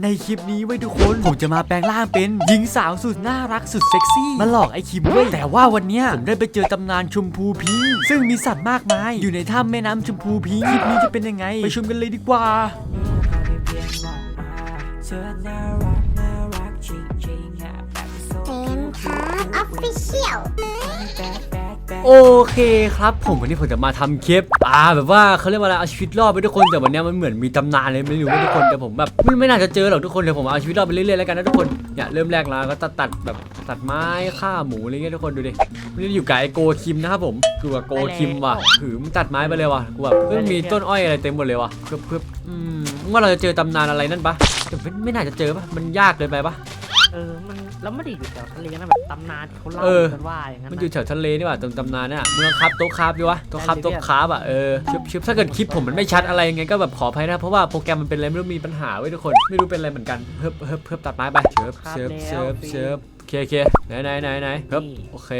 ในคลิปนี้ไว้ทุกคน ผมจะมาแปลงร่างเป็น หญิงสาวสุดน่ารักสุดเซ็กซี่ มาหลอกไอ้คิมเว้ยแต่ว่าวันเนี้ยผมได้ไปเจอตำนานชมพูพิงซึ่งมีสัตว์มากมาย อยู่ในถ้ำแม่น้ำชมพูพิงคลิปนี้จะเป็นยังไง ไปชมกันเลยดีกว่าเธอ น่ารักน่ารักจริงๆอะแบบโซเป็นครับออฟฟิเชียลแบดแบดแบดโอเคครับผมวันนี้ผมจะมาทำคลิปอ่าแบบว่าเขาเรียกว่าอะไรเอาชีวิตรอดไปทุกคนแต่วันเนี้ยมันเหมือนมีตำนานเลยไม่รู้ว่าทุกคนแต่ผมแบบไม่ไม่น่าจะเจอหรอกทุกคนเดี๋ยวผมเอาชีวิตรอดไปเรื่อยๆแล้วกันนะทุกคนเนี่ยเริ่มแรกแล้วก็ตัดตัดแบบตัดไม้ฆ่าหมูอะไรเงี้ยทุกคนดูดินี่อยู่กับไอโกคิมนะครับผมอยู่กับโกคิมว่ะถือมึงตัดไม้ไปเลยว่ะกูแบบเพิ่งมีต้นอ้อยอะไรเต็มหมดเลยว่ะเพิ่มเพิ่มอืมว่าเราจะเจอตำนานอะไรนั่นปะแต่ไม่ไม่น่าจะเจอปะมันยากเกินไปปะเออมัน แล้วไม่ได้อยู่แถวทะเลนะแบบตำนานที่เขาเล่าเออ กันว่าอย่างนั้นมันนะอยู่แถวทะเลนี่หว่าตรงตำนานน่ะเมืองครับโต๊ะคราบดีวะโต๊ะคราบโต๊ะคราบอะเออชึบชึบถ้าเกิดคลิปผมมันไม่ชัดอะไรยังไงก็แบบขออภัยนะ เพราะว่าโปรแกรมมันเป็นอะไรไม่รู้มีปัญหาไว้ยทุกคน ไม่รู้เป็นอะไรเหมือนกันเพิ่มเพิ่มเพิ่มตัดไม้ไปเชิบเชิบเชิบเชิบโอ เคโอเคไหนไหนไหนไหนเพิ่มโอเค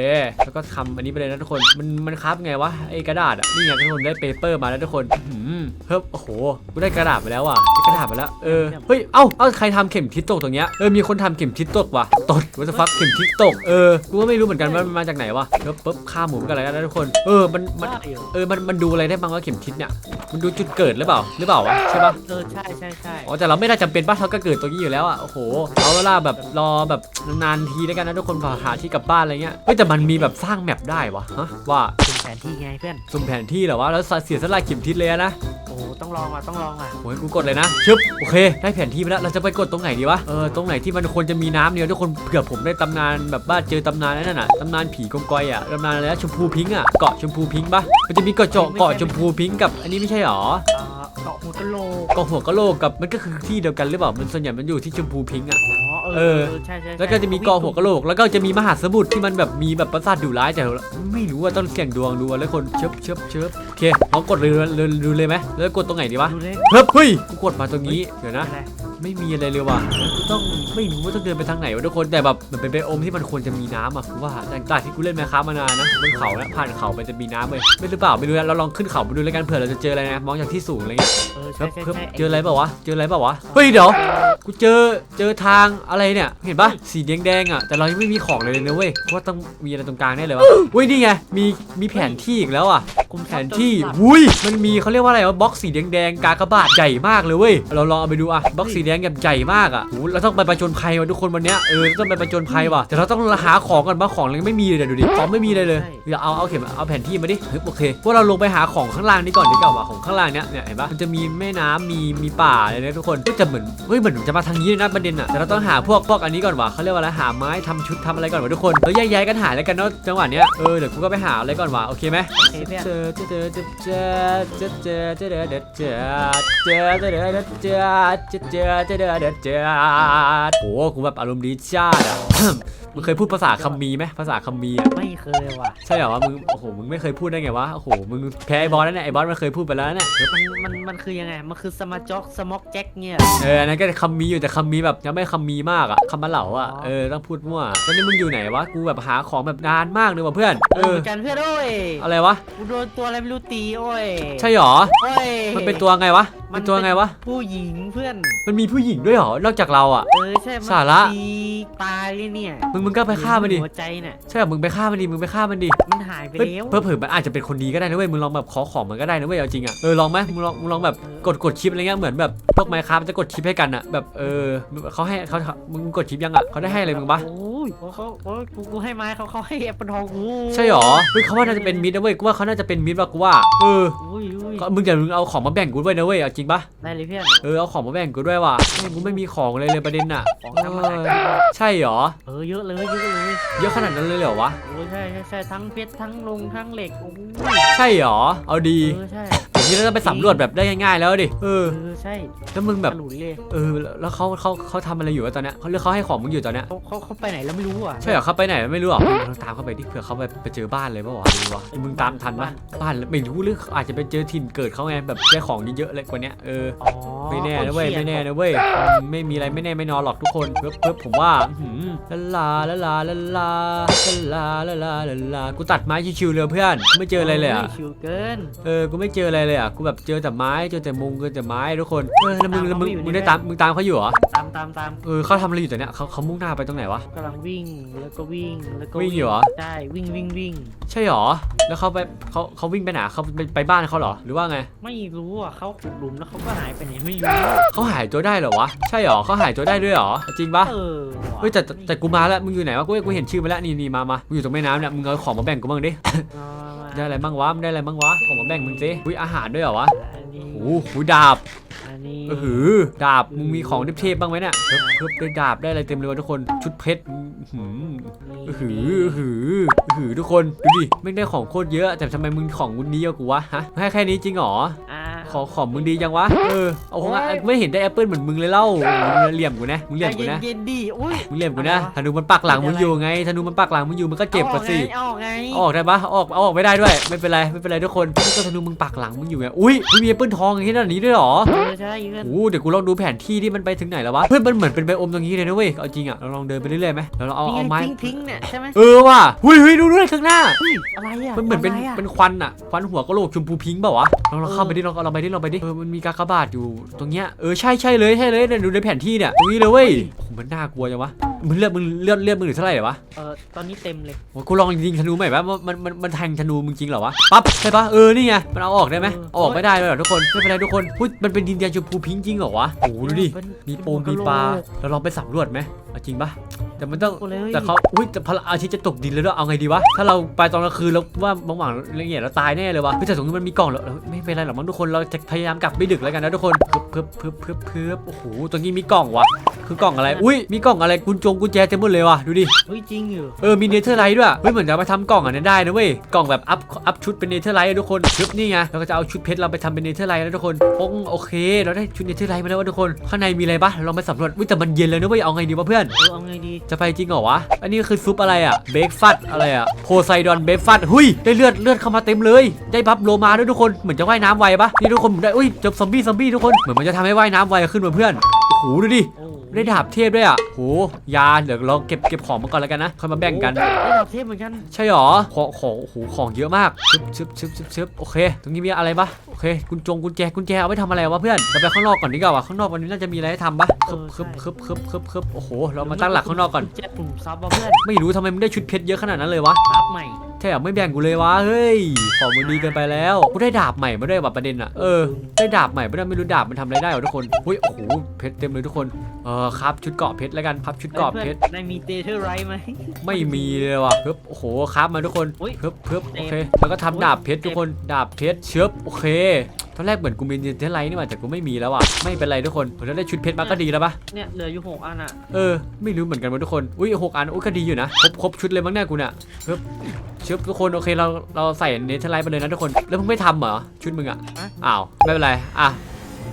แล้วก็ทำอันนี้ไปเลยนะทุกคน มันมันครับไงวะไอ้กระดาษอะนี่ไงทุกคนได้เปเปอร์มาแล้วทุกคนอื้อหือเพิ่มโอ้โหกูได้กระดาษมาแล้วว่ะได้กระดาษมาแล้วเออเฮ้ยเอ้าเอ้าใครทำเข็มทิศตกตรงเนี้ยเออมีคนทำเข็มทิศตกว่ะตดวัตฟักเข็มทิศตกเออกูก็ไม่รู้เหมือนกันว่ามันมาจากไหนวะแล้วปุ๊บฆ่าหมูกันอะไรกันนะทุกคนเออมันมันว่าอยู่เออมันมันดูอะไรได้บ้างว่าเข็มทิศเนี่ยมันดูจุดเกิดหรือเปล่าหรือเปล่าวะใช่ปะเออใช่ใช่ใช่อ๋อแต่เราไม่ได้จำเป็นป่ะเขาก็เกิดตรงนี้อยู่แล้วอะโอ้โหเอาเวลาแบบรอแบบนานๆทีแล้วกันนะทุกคนพาหาที่กลับบ้านอะไรเงี้ยเฮ้ยแต่มันมีแบบสร้างแมปได้วะฮะว่าเป็นแผนที่ไงเพื่อนสุ่มแผนที่เหรอวะแล้วเสียสละเข็มทิศเลยอะนะโอ้โหต้องลองอะต้องลองอะโอ้ยกูกดเลยนะชึบโอเค ได้แผนที่ไปแล้วเราจะไปกดตรงไหนดีวะเออตรงไหนที่มันควรจะมีน้ำเนี่ยทุกคนเผื่อผมได้ตำนานแบบว่าเจอตำนานนั่นน่ะตำนานผีกองกอยอะตำนานอะไรนะชมพูพิงค์อะเกาะชมพูพิงค์ปะมันจะมีเกาะเจาะเกาะชมพูพิงค์กับอันนี้ไม่ใช่หรอเอ่อเกาะหัวกะโหลกเกาะหัวกะโหลกกับมันก็คือที่เดียวกันหรือเปล่ามันส่วนใหญ่มันอยู่ที่ชมพูพิงค์อะอ๋อ เอเอออใช่ใช่ใช่แล้วก็จะมีเกาะหัวกะโหลก แล้วก็จะมีมหาสมุทรที่มันแบบมีแบบปราสาทดุร้ายแต่ไม่รู้ว่าต้องเสี่ยงดวงดูอะแล้วคนเชิบเชิบเชิบโอเคลองกดเลยเลยดูเลยไหมแล้วกดตรงไหนดีวะดูเลยเฮ้ยเฮ้ยกูกดมาตรงนี้เดี๋ยวนะ อะไร ไม่มีอะไรเลยว่ะกูต้องไม่รู้ว่าต้องเดินไปทางไหนวะทุกคนแต่แบบมันเป็นไบโอมที่มันควรจะมีน้ำอะกูว่าแต่จากที่กูเล่นแมคคามานานนะบนเขานะผ่านเขาไปจะมีน้ำเลยไม่รู้เปล่าไม่รู้นะเราลองขึ้นเขาไปดูแล้วกันเผื่อเราจะเจออะไรนะมองจากที่สูงอะไรเงี้ยเออเพิ่ใช่มใช่เพิ่มใช่เจออะไรเปล่าวะเจออะไรเปล่าวะเฮ้ยเดี๋ยวกูเจอเจอทางอะไรเนี่ยเห็นปะสีแดงแดงๆอะแต่เรายังไม่มีของเลยเลยนะเว้ยว่าต้องมีอะไรตรงกลางแน่เลยวะเฮ้ยนี่ไงมีมีแผนที่อีกแล้วอะคุมแผนที่หุยมันมีเขาเรียกว่าอะไรวะบล็อกสีแดงแดงๆกากบาทใหญ่มากเลยเว้ยเราลองเอาไปดูอะบล็อกสีแดงแบบใหญ่มากอะโหเราต้องไปประจนภัยว่ะทุกคนวันเนี้ยเออเราต้องไปประจนภัยว่ะแต่เราต้องหาของก่อนว่าของเรายังไม่มีเลยเดี๋ยวดูดิของไม่มีเลยเลยเดี๋ยวเอาเอาเข็มเอาแผนที่มาดิเฮ้ยโอเคพวกเราลงไปหาของข้างล่างนี้ก่อนดีกว่าว่ะของข้างล่างเนี้ยเนี่ยเห็นปะมันจะมีแม่น้ำมีมีป่าอะไรเนี่ยทุกคนก็จะเหมือนเฮ้ยเหมือนจะมาทางนี้เลยนะประเด็นอะแต่เราต้องหาพวกพวกอันนี้ก่อนว่ะเขาเรียกว่าอะไรหาไม้ทำชุดทำอะไรก่อนว่ะทุกคนเราแยกย้ายกันหาแล้วกันเนาะจังหวะเนี้ยเออเดี๋ยวกูก็ไปหาอะไรก่อนว่ะโอเคไหมเคเพื่อนเจอเจอเจอเจอเจอเจอเจอเจอเจอเจอเจอเจอเจอเจอเจอเจอเจอเจอเจจเดือโอ้กูแบบอารมณ์ดีจ้าอะมึงเคยพูดภาษาคัมมีไหมภาษาคัมมีอะไม่เคยว่ะใช่เหรอวะมึงโอ้โหมึงไม่เคยพูดได้ไงวะโอ้โหมึงแพ้ไอ้บอสแล้วเนี่ยไอ้บอสมันเคยพูดไปแล้วเนี่ยมันมันมันคือยังไงมันคือสมาจ็อกสม็อกแจ็คเนี่ยเอออันนั้นก็คำมีอยู่แต่คำมีแบบยังไม่คำมีมากอะคำมาเหล่าอะเออต้องพูดมั่วตอนนี้มึงอยู่ไหนวะกูแบบหาของแบบนานมากเลยว่ะเพื่อนเออกันเพื่อนโอ้ยอะไรวะกูโดนตัวอะไรไม่รู้ตีโอ้ยใช่เหรอโอ้ยมันเป็นตัวไงวะ เป็นตัวไงวะ ผู้หญิงเพื่อน มันมีผู้หญิงด้วยเหรอนอกจากเราอะ เออใช่มันสาระ ตีตายเลยเนี่ยมึงมึงก็ไปฆ่ามันดิหัวใจเนี่ยใช่เหรอมึงไปฆ่ามันดิมึงไปฆ่ามันดิมันหายไปเฮ้ยแล้วเพิ่เผื่อๆมันอาจจะเป็นคนดีก็ได้นะเว้ยมึงลองแบบขอของมันก็ได้นะเว้ยเอาจริงอะเออลองไหมมึงลองมึงลองแบบกดกดชิปอะไรเงี้ยเหมือนแบบพวกไมค์ครับจะกดชิปให้กันอะแบบเออเขาให้เขามึงกดชิปยังอะเขาได้ให้อะไรมึงปะโอ้ ยเขาเขาโอ้ยกูกูให้ไม้เขาเขาให้แอปเปิลทองกูใช่หรอเฮ้ยเขาว่าน่าจะเป็นมิดนะเว้ยกูว่าเขาน่าจะเป็นมิดว่ะกูว่าเอออุ้ยอุ้ยก็มึงอย่ามึงเอาของมาแบ่งกูด้วยนะเว้ยเอาจริงปะได้เลยเพื่อนเออเอาของมาแบ่งกูด้วยว่ะแม่งกูไม่มีของเลยเลยประเด็นอะของเอทำอาอหารใช่หรอเออเยอะเลยเยอะเลยเยอะขนาดนั้นเลยเหรอวะโอ้ยใช่ใช่ใช่ทั้งเพชรทั้งลงทั้งเหล็กโอ้ยใช่หรอเอาดีเออใช่ อย่างนี้เราจะไปสำรวจแบบได้ง่ายๆแล้วดิเออเออใช่แล้วมึงแบบหลุยเลยเออแล้วเขาเขาเขาทำอะไรอยู่วะตอนเนี้ยเขาเลือกเขาให้ของมึงอยู่ตอนเนี้ยเขาเขาเขาไปไหนแล้วไม่รู้อะใช่เหรอเขาไปไหนไม่รู้หรอเราตามเขาไปดิเผื่อเขาไปไปเจอบ้านเลยปะวะรู้วะไอ้มึงตามทันปะบ้านไม่รู้หรืออาจจะไปเจอถิ่นเกิดเขาไงแบบได้ของเยอะๆเลยกว่าเนี้ยเอออ๋อไม่แน่นะเว้ยไม่แน่นะเว้ยอืมไม่มีอะไรไม่แน่ไม่นอนหรอกทุกคนเพิ่มเพิ่มผมว่าอื้อหือลาลาลาลาลาลาลาลาลาลาลากูตัดไม้ชิวๆเลยเพื่อนไม่เจออะไรเลยอะโชิวเกินเออกูไม่เจออะไรเลยอะอะกูแบบเจอแต่ไม้เจอแต่มุงเจอแต่ไม้ทุกคนเออแล้วมึงแล้วมึงมึงได้ตามมึงตามเขาอยู่เหรอตามตามตามเออเขาทำอะไรอยู่แต่เนี้ยเขาเขามุ่งหน้าไปตรงไหนวะกำลังวิ่งแล้วก็วิ่งแล้วก็วิ่งอยู่เหรอใช่วิ่งวิ่งวิ่งใช่หรอแล้วเขาไปเขาเขาวิ่งไปไหนเขาไปไปบ้านเขาเหรอหรือว่าไง ไม่รู้อะเขาขุดหลุมแล้วเขาก็หายไปไหนไม่รู้เขาหายตัวได้เหรอวะใช่หรอเขาหายตัวได้ด้วยเหรอจริงปะเออว่ะเฮ้ยแต่แต่แต่กูมาแล้วมึงอยู่ไหนวะกูกูเห็นชื่อมาแล้วนี่นี่มามามึงอยู่ตรงแม่น้ำเนี่ยมึงเอาของมาแบ่งกูบ้างดิมามา ได้อะไรบ้างวะมึงได้อะไรบ้างวะของมาแบ่งมึงสิอุ้ยอาหารด้วยเหรอวะอันนี้โอ้โหดาบอันนี้เออหือดาบมึงมีของเทพๆบ้างไหมเนี่ยเพิ่มเพิ่มได้ดาบได้อะไรเต็มเลยวะทุกคนชุดเพชรอื้อหือเออหือเออหือเออหือทุกคนดูดิไม่ได้ของโคตรเยอะแต่ทำไมมึงของมึงดีกว่ากูวะฮะให้แค่นี้จริงเหรอ อ่า ของของมึงดีจังวะ เออ เอาของอะไม่เห็นได้แอปเปิลเหมือนมึงเลยเล่ามึงเหลี่ยมกูนะ มึงเหลี่ยมกูนะใจเย็นๆดิอุ้ยมึงเหลี่ยมกูนะ ธนูมันปักหลังมึงอยู่ไง ธนูมันปักหลังมึงอยู่มันก็เจ็บกว่าสิเอาออกไงเอาออกได้ปะเอาออกเอาออกไม่ได้ด้วย ไม่เป็นไร ไม่เป็นไรทุกคนก็ธนูมึงปักหลังมึงอยู่ไง อุ้ยมึงมีแอปเปิลทองอย่างนี้ด้านนี้ด้วยเหรอเอาไงใช่เพื่อนโอ้เดี๋ยวกูลองดูแผนที่ที่มันไปถึงไหนแล้ววะ เพื่อนมันเหมือนเป็นไบโอมตรงนี้เลยนะเว้ย เอาจริงอะเราลองเดินไปเรื่อยๆไหมเราลองเอานี่เอาไงไม้พิงพิงเนี่ยใช่ไหมเออว่ะหุยหุยดูด้วยข้างหน้าเฮ้ยอะไรอะมันเหมือนเป็นอะไรอะเป็นควันอะควันหัวกะโหลกชมพูพิงค์เปล่าวะลองลองเข้าไปดิลองเราไปดิลองไปดิเออมันมีกากบาทอยู่ตรงเนี้ยเออใช่ใช่เลยใช่เลยเนี่ยดูในแผนที่เนี่ยตรงนี้เลยเว้ยโอ้โหมันน่ากลัวจังวะมึงเลือดมึงเลือดเลือดมึงเหลือเท่าไหร่วะเออตอนนี้เต็มเลยโอ้กูลองยิงธนูใหม่ปะมันมันมันแทงธนูมึงจริงเหรอวะปั๊บใช่ปะเออนี่ไงมันเอาออกได้ไหมเอาออกไม่ได้เลยเหรอทุกคนไม่เป็นไรทุกคนพุยมันเป็นดินแดนชมพูพิงค์จริงเหรอวะโอ้โหดูดิเป็นมีโปงมีปลาเราลองไปสำรวจไหม เอาจริงปะแต่มันต้องโอ้เลยแต่เขาอุ้ยแต่พระอาทิตย์จะตกดินแล้วด้วยเอาไงดีวะถ้าเราไปตอนกลางคืนแล้วว่าบางหวังละเอียดเราตายแน่เลยวะเฮ้ยแต่ตรงนี้มันมีกล่องแล้วแล้วไม่เป็นไรหรอกมั้งทุกคนเราจะพยายามกลับไม่ดึกแล้วกันนะทุกคนเพิ่มเพิ่มเพิ่มเพิ่มโอ้โหตรงนี้มีกล่องวะ คือกล่องอะไร อุ้ยมีกล่องอะไรกุญจงกุญแจเต็มหมดเลยว่ะดูดิ เฮ้ยจริงอยู่เออมีเนเธอร์ไลท์ด้วยเฮ้ยเหมือนจะเอาไปทำกล่องอันนั้นได้นะเว้ยกล่องแบบอัพอัพชุดเป็นเนเธอร์ไลท์ทุกคนชุดนี่ไงเราก็จะเอาชุดเพชรเราไปทำเป็นเนเธอร์ไลท์นะทุกคนโอ้โอเค เราได้ชุดเนเธอร์ไลท์มาแล้ววะทุกคนข้างในมีอะไรปะเราไปสำรวจวิแต่มันเย็นเลยนะเว้ยเอาไงดีวะเพื่อน เออเอาไงดี จะไปจริงเหรอวะ อันนี้คือซุปอะไรอะเบคฟัดอะไรอะโพไซดอนเบคฟัดหุยได้เลือดเลือดเข้ามาเต็มเลย ได้บัฟโลมาด้วยทุกคนเหมือนจะว่ายน้ำไวปะนี่ทุกคนผมได้อุ้ยเจบซอมบี้ซอมบี้ทุกคนเหมือนมันจะทำให้ว่ายน้ำไวขึ้นมาเพื่อนโอ้โหดูดิ โอ้ ได้ดาบเทพด้วยอะโหยาเดี๋ยวเราเก็บเก็บของมาก่อนแล้วกันนะค่อยมาแบ่งกัน ได้ดาบเทพเหมือนกัน ใช่หรอของของโอ้โหของเยอะมากชึบชึบชึบชึบชึบโอเค ตรงนี้มีอะไรปะโอเคกุญจงกุญแจกุญแจเอาไว้ทำอะไรวะเพื่อนเราไปข้างนอกก่อนดีกว่าว่ะข้างนอกวันนี้น่าจะมีอะไรให้ทำปะคึบคึบคึบคึบคึบคึบโอ้โหเรามาตั้งหลักข้างนอกก่อน เจ็ดปุ่มซับว่ะเพื่อน ไม่รู้ทำไมมึงได้ชุดเพชรเยอะขนาดนั้นเลยวะ ซับใหม่ แถมไม่แบ่งกูเลยวะเฮ้ยของมึงดีเกินไปแล้วกูได้ดาบใหม่มาด้วยว่ะประเด็นอะเออได้ดาบใหม่ไม่ได้ไม่รู้ดาบมันทำอะไรได้หรอทุกคนอุ้ยโอ้โหเพชรเต็มเลยทุกคนเออครับชุดเกราะเพชรแล้วกันครับชุดเกราะเพชรได้มีเตเทอร์ไรไหมไม่มีเลยว่ะเพิ่บโอ้โหครับมาทุกคนอุ๊ยเพิ่บเพิ่บเต็โอมเคแล้วก็ทำอุ๊ยดาบเพชรเต็มทุกคนดาบเพชรเชือบโอเคตอนแรกเหมือนกูมีเทนไลท์นี่หว่าแต่กูไม่มีแล้วอะไม่เป็นไรทุกคนเราได้ชุดเพชรมาก็ดีแล้วปะเนี่ยเหลืออยู่หกอันอะเออไม่รู้เหมือนกันว่าทุกคนอุ้ยหกอันอุ้ยก็ดีอยู่นะครบครบชุดเลยมั้งเนี่ยกูเนี่ยเพิ่บเชือบทุกคนโอเคเราเราใส่เนเธอร์ไลท์ไปเลยนะทุกคนแล้วมึงไม่ทำเหรอชุดมึงอะอะอ้าวไม่เป็นไรอะ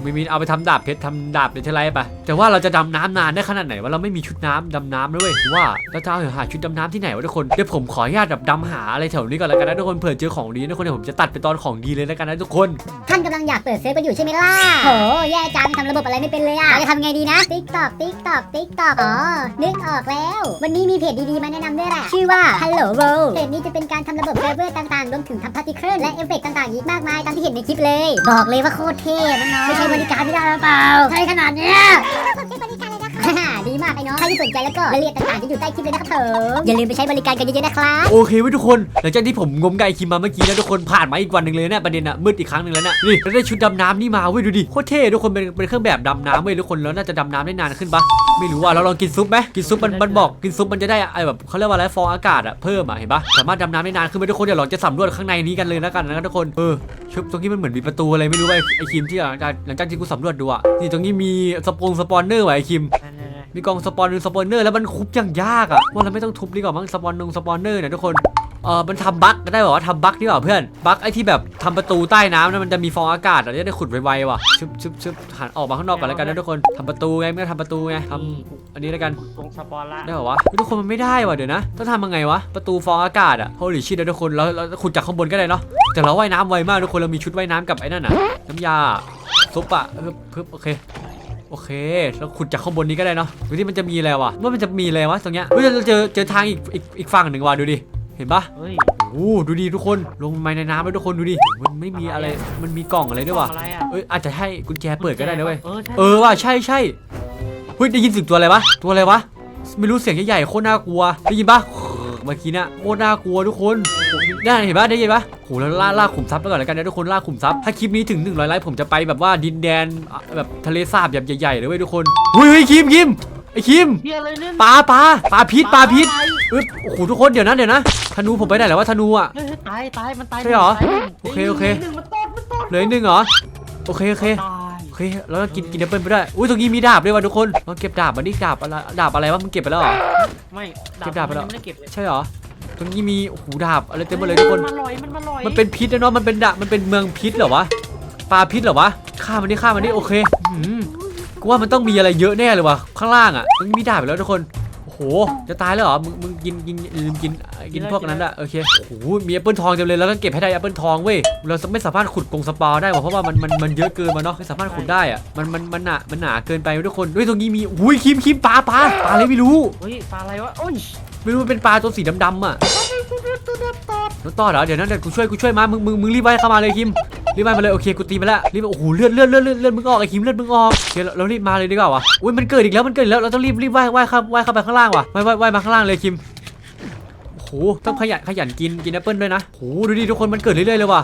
มีมีเอาไปทำดาบเพชรทำดาบเนเธอร์ไลท์ไปแต่ว่าเราจะดำน้ำนานได้ขนาดไหนว่าเราไม่มีชุดน้ำดำน้ำด้วยว่าเราจะเอาหาชุดดำน้ำที่ไหนวะทุกคนเดี๋ยวผมขออนุญาตแบบดำหาอะไรแถวนี้ก่อนแล้วกันนะทุกคนเผื่อเจอของดีนะทุกคนเดี๋ยวผมจะตัดไปตอนของดีเลยแล้วกันนะทุกคน ท่านกำลังอยากเปิดเซิร์ฟกันอยู่ใช่ไหมล่ะโหแย่จังทำระบบอะไรไม่เป็นเลยอะเราจะทำไงดีนะติ๊กตอกติ๊กตอกติ๊กตอกอ๋อนึกออกแล้ว วันนี้มีเพจดีๆมาแนะนำด้วยแหละชื่อว่า Hello World เพจนี้จะเป็นการทำระบบเซิร์ฟเวอร์ต่างๆรวมถึงทำพาร์ติเคิลและเอฟเฟกต์ต่างๆอีกมากมายตามที่เห็นในคลิปเลย บอกเลยว่าโคตรเท่น้องๆไม่ใช้บริการไม่ได้หรือเปล่าใช้ขนาดเนี้ย ดีมากไอ้น้องใครที่สนใจแล้วก็รายละเอียดต่างๆจะอยู่ใต้คลิปเลยนะครับผมอย่าลืมไปใช้บริการกันเยอะๆนะครับโอเคไว้ยทุกคน หลังจากที่ผมงมไก่คิมมาเมื่อกี้นะทุกคนผ่านมาอีกวันหนึ่งเลยเนี่ยประเด็นอะมืดอีกครั้งหนึ่งแล้วเนี่ยนี่เราได้ชุดดำน้ำนี่มาเว้ยดูดิโคตรเท่ทุกคนเป็นเป็นเครื่องแบบดำน้ำเว้ยทุกคนแล้วน่าจะดำน้ำได้นานขึ้นปะไม่รู้ว่าเราลองกินซุปไหมกินซุปมันมันบอกกินซุปมันจะได้ไอแบบเขาเรียกว่าอะไรฟองอากาศอะเพิ่มอะเห็นปะสามารถดำน้ำได้นานขึ้นไปทุกคนเดี๋ยวเราจะสำรวจข้างในนี้กันเลยแล้วกันนะทุกคนเออชุบตรงนี้มันเหมือนมีประตูอะไรไม่รู้ว่าไอ้ไอคิมที่หลังจากหลังจากที่กูสำรวจดูอะนี่ตรงนี้มีสปงสปอนเนอร์ว่ะไอคิมนั่นๆมีกองสปอนสปอนเนอร์แล้วมันคุบอย่างยากอะว่าเราไม่ต้องทุบดีกว่ามั้งสปอนนงสปอนเนอร์เนี่ยทุกคนเออมันทำบั๊กก็ได้บอกว่าทำบั๊กดีกว่าเพื่อนบั๊กไอ้ที่แบบทำประตูใต้น้ำนะมันจะมีฟองอากาศอะจะได้ขุดไวๆว่ะชึบชึบชึบหันออกมาข้างนอกก่อนแล้วกันนะทุกคนทำประตูไงไม่ต้องทำประตูไงทำอันนี้แล้วกันๆตรงสปอนละได้เหรอวะเฮ้ยทุกคนมันไม่ได้ว่ะเดี๋ยวนะต้องทำยังไงวะประตูฟองอากาศอะโฮลิชิตนะทุกคนเราเราขุดจากข้างบนก็ได้เนาะแต่เราว่ายน้ำไวมากทุกคนเรามีชุดว่ายน้ำกับไอ้นั่นอะน้ำยาซุปอะเพิ่มเพิ่มโอเค โอเคเราขุดจากข้างบนนี้ก็ได้เนาะดูที่มันจะมีอะไรวะว่ามันจะมีอะไรวะตรงเนี้ยเฮ้ยเราเจอเจอทางอีกอีกอีกฝั่งหนึ่งว่ะดูดิเห็นปะเฮ้ยโอ้โอ้ดูดิทุกคนลงไปในน้ำไปทุกคนดูดิมันไม่มีอะไรมันมีกล่องอะไรด้วยวะอะไรอะเอ้ยอาจจะให้กุญแจเปิดก็ได้นะเว้ยเออใช่เออว่ะใช่ใช่เฮ้ยได้ยินเสียงตัวอะไรวะตัวอะไรวะไม่รู้เสียงใหญ่ๆโคตรน่ากลัวได้ยินปะเมื่อกี้เนี่ยโคตรน่ากลัวทุกคนได้เห็นปะได้ยินปะโหแล้วล่าล่าขุมทรัพย์ไปก่อนแล้วกันนะทุกคนล่าขุมทรัพย์ถ้าคลิปนี้ถึง100ไลค์ผมจะไปแบบว่าดินแดนอะแบบทะเลสาบแบบใหญ่ๆเลยเว้ยทุกคนเฮ้ยเฮ้ยคิมคิมไอ้คิมเฮียอะไรเนี่ยปลาปลาปลาพิษปลาพิษอะไรเอ้ยโอ้โหทุกคนเดี๋ยวนะเดี๋ยวนะธนูผมไปไหนแล้ววะธนูอะเฮ้ยตายตายมันตายใช่เหรอตายนึ่งโอเคโอเคหนึ่งมันตอดมันตอดเหลืออีกหนึ่งเหรอโอเคโอเคตายโอ เคแล้วก็กินกินแอปเปิลไปด้วยอุ้ยตรงนี้มีดาบด้วยว่ะทุกคนลองเก็บดาบมาดิดาบอะไรดาบอะไรวะมึงเก็บไปแล้วเหรอไม่เก็บดาบไปแล้วมันไม่ได้เก็บเลยใช่เหรอตรงนี้มีโอ้โหดาบอะไรเต็มหมดเลยทุกคนมันมาลอยมันมาลอยมันเป็นพิษนะเนาะมันเป็นดาบมันเป็นเมืองพิษเหรอวะปลาพิษเหรอวะฆ่ามันดิฆ่ามันดิโอเคอืมกูว่ามันต้องมีอะไรเยอะแน่เลยว่ะข้างล่างอะมันมีดาบไปแล้วทุกคนโอ้โหจะตายแล้วเหรอมึงมึงกินกินลืมกินกินพวกนั้นอะโอเคโอ้โหมีแอปเปิลทองเต็มเลยแล้วก็เก็บให้ได้แอปเปิลทองเว้ยเราไม่สามารถขุดกรงสปาได้ว่ะเพราะว่ามันมันมันเยอะเกินมาเนาะไม่สามารถขุดได้อะมันมันมันหนามันหนาเกินไปทุกคนด้วยตรงนี้มีอุ้ยคิมคิมปลาปลาปลาอะไรไม่รู้เฮ้ยปลาอะไรวะโอ้ยไม่รู้มันเป็นปลาตัวสีดำๆอะน้องต่อเหรอเดี๋ยวนั้นเดี๋ยวกูช่วยกูช่วยมามึงมึงมึงรีบไปเข้ามาเลยคิม รีบไปมาเลยโอเคกูตีมาแล้วรีบโอ้โหเลือดเลือดเลือดเลือดเลือดมึงออกไอ้คิมเลือดมึงออกเดี๋ยวเราเรารีบมาเลยดีกว่าวะอุ้ยมันเกิดอีกแล้วมันเกิดอีกแล้วเราต้องรีบรีบว่ายว่ายเข้าว่ายเข้าไปข้างล่างว่ะว่ายว่ายว่ายมาข้างล่างเลยคิมโอ้โหต้องขยันขยันกินกินแอปเปิลด้วยนะโอ้โหดูดิทุกคนมันเกิดเรื่อยๆเลยว่ะ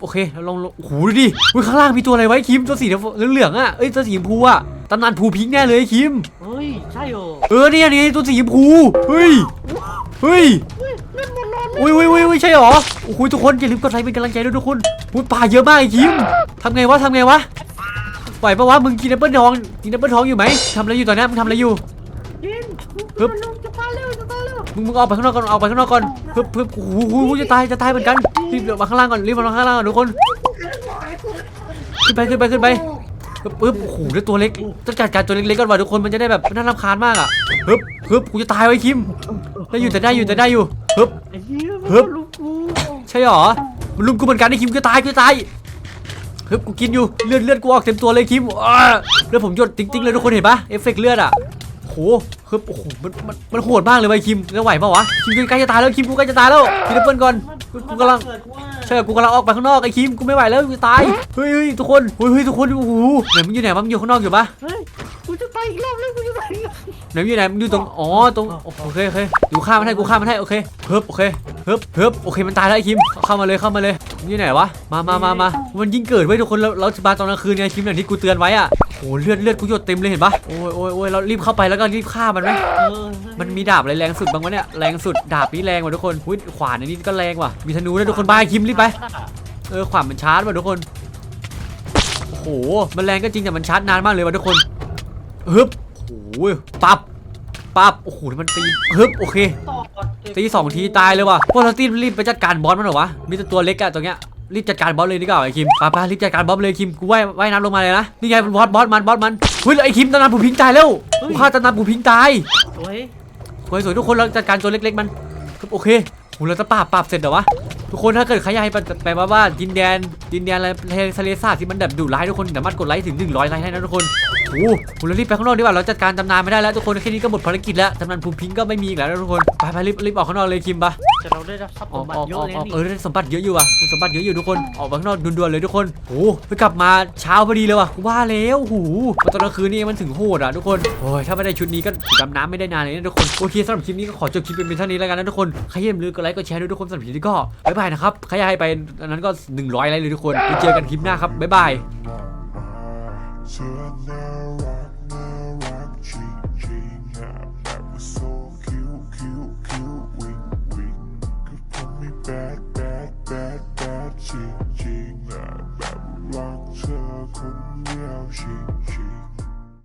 โอเคเราลองลองโอ้โหดูดิอุ้ยข้างล่างมีตัวอะไรไวะไอ้คิมตัวสีเหลืองๆอะเอ้ยตัวสีชมพูอะตำนานภูพิงค์แน่เลยไอ้คิมเฮ้ยใช่เหรอเออเนี่ยนี่ตัวสีชมพูเฮ้ยเฮ้ยอุ้ยอุ้ยอุ้ยอุ้ยใช่เหรอโอ้โหทุกคนอย่าลืมกดไลค์เป็นกำลังใจด้วยทุกคน อุ้ยป่าเยอะมากไอ้คิมทำไงวะทำไงวะไหวปะวะมึงกินแอปเปิลทองกินแอปเปิลทองอยู่ไหมทำอะไรอยู่ตอนเนี้ยมึงทำอะไรอยู่ยินปึ๊บมันลงจะตายเร็วจะตายเร็วมึงมึงออกไปข้างนอกก่อนออกไปข้างนอกก่อนเพิ่มเพิ่มโอ้โหโอ้โหจะตายจะตายเหมือนกันรีบมาข้างล่างก่อนรีบมาข้างล่างก่อนทุกคนขึ้นไปขึ้นไปขึ้นไปปึ๊บปึ๊บโอ้โหแล้วตัวเล็กต้องจัดการตัวเล็กๆก่อนว่ะทุกคนมันจะได้แบบน่ารำคาญมากอะปึ๊บปึ๊บกูจะตายไว้คิมได้อยู่แต่ได้อยู่แต่ได้อยู่ปึ๊บไอ้เหี้ยเฮ้ยมันลูกกูใช่หรอ มันลุมกูเหมือนกันไอ้คิมก็ตายก็ตายเฮ้ยกูกินอยู่เลือดเลือดกูออกเต็มตัวเลยคิมอ้าเลือดผมหยดติ๊งๆเลยทุกคนเห็นปะเอฟเฟกต์เลือดอะโหเฮ้ยโอ้โหมันมันมันโหดมากเลยว่ะไอ้คิมแล้วไหวปะวะคิมกูใกล้จะตายแล้วคิมกูใกล้จะตายแล้วกินแอปเปิ้ลก่อนกูกำลังเกิดว่าใช่กูกำลังออกไปข้างนอกไอ้คิมกูไม่ไหวแล้วกูจะตายเฮ้ยเฮ้ยทุกคนเฮ้ยเฮ้ยทุกคนโอ้โหไหนมึงอยู่ไหนวะมึงอยู่ข้างนอกอยู่ปะเฮ้ยกูจะไปอีกรอบแล้วกูจะไปอีกรอบไหนมึงอยู่ไหนมึงอยู่ตรงอ๋อตรงโอเคโอเคกูฆ่ามันให้กูฆ่ามันให้โอเคเฮิบโอเคเฮิบเฮิบโอเคมันตายแล้วไอ้คิม เข้ามาเลยเข้ามาเลยมึงอยู่ไหนวะ มามามามามันยิ่งเกิดไว้ทุกคนเราเราจะมาตอนกลางคืนไงคิมอย่างที่กูเตือนไว้อะโอ้โหเลือดเลือดกูหยดเต็มเลยเห็นปะโอ้ยโอ้ยโอ้ยเรารีบเข้าไปแล้วก็รีบฆ่ามันไหมเออมันมีดาบอะไรแรงสุดบ้างวะเนี่ยแรงสุดดาบนี้แรงว่ะทุกคนหุ้ยขวานอันนี้ก็แรงว่ะมีธนูด้วยทุกคนบายคิมรีบไปเออขวานมันชาร์จว่ะทุกคนโอ้โหมันแรงก็จริงแต่มันชาร์จนานมากเลยว่ะทุกคนฮึบโอ้โหปับปับโอ้โหมันตีฮึบโอเค ต่อก่อนตีสองทีตายเลยว่ะพวกเราตีรีบไปจัดการบอสมันเหรอวะมีแต่ตัวเล็กอะตรงเนี้ยรีบจัดการบอสเลยดีกว่าไอ้คิมป้าป้ารีบจัดการบอสเลยคิมกูว่ายว่ายน้ำลงมาเลยนะนี่ไงบอสบอสมันบอสมันเฮ้ยแล้วไอ้คิมตำนานผูพิงตายแล้วกูฆ่าตำนานผูพิงตายสวยสวยสวยทุกคนเราจัดการตัวเล็กๆมันครับโอเคโหเราจะปราบปราบเสร็จเหรอวะทุกคนถ้าเกิดใครอยากให้ไปมาว่าดินแดนดินแดนอะไรทะเลสาบที่มันแบบดุร้ายทุกคนสามารถกดไลค์ถึง100ไลค์ได้นะทุกคน โอ้โหเรารีบไปข้างนอกดีกว่า เราจัดการตำนานไม่ได้แล้วทุกคน แค่นี้ก็หมดภารกิจแล้วตำนานภูมิพิงค์ก็ไม่มีอีกแล้วนะทุกคน ไปไปรีบรีบออกข้างนอกเลยคิมปะแต่เราได้รับทรัพย์อสอมกบัอติอกเยออะอกเลยออกนี่เออได้สมบัติเยอะอยู่ว่ะได้สมบัติเยอะอยู่ทุกคน ออกไปข้างนอกด่วนๆเลยทุกคน โอ้โหไปกลับมาเช้าพอดีเลยว่ะกูว่าแล้วโอ้โหมาตอนกลางคืนนี่มันถึงโหดอะทุกคน โอ้ยถ้าไม่ได้ชุดนี้ก็ดำน้ำไม่ได้นานเลยนะทุกคน โอเคสำหรับคลิปนี้ก็ขอจบคลิปเป็นเท่านี้แล้วกันนะทุกคนใครอย่าลืมกดไลค์กดแชร์ด้วยทุกคนสำหรับคลิปนี้ก็บ๊ายบายนะครับใครอยากให้ไปอันนั้นก็ 100ไลค์เลยทุกคนไปเจอกันคลิปหน้าครับบ๊ายบาย Turn rock, the rock, ching, that, that was so cute, cute, cute, wing, wing. Could pull me back, back, rock,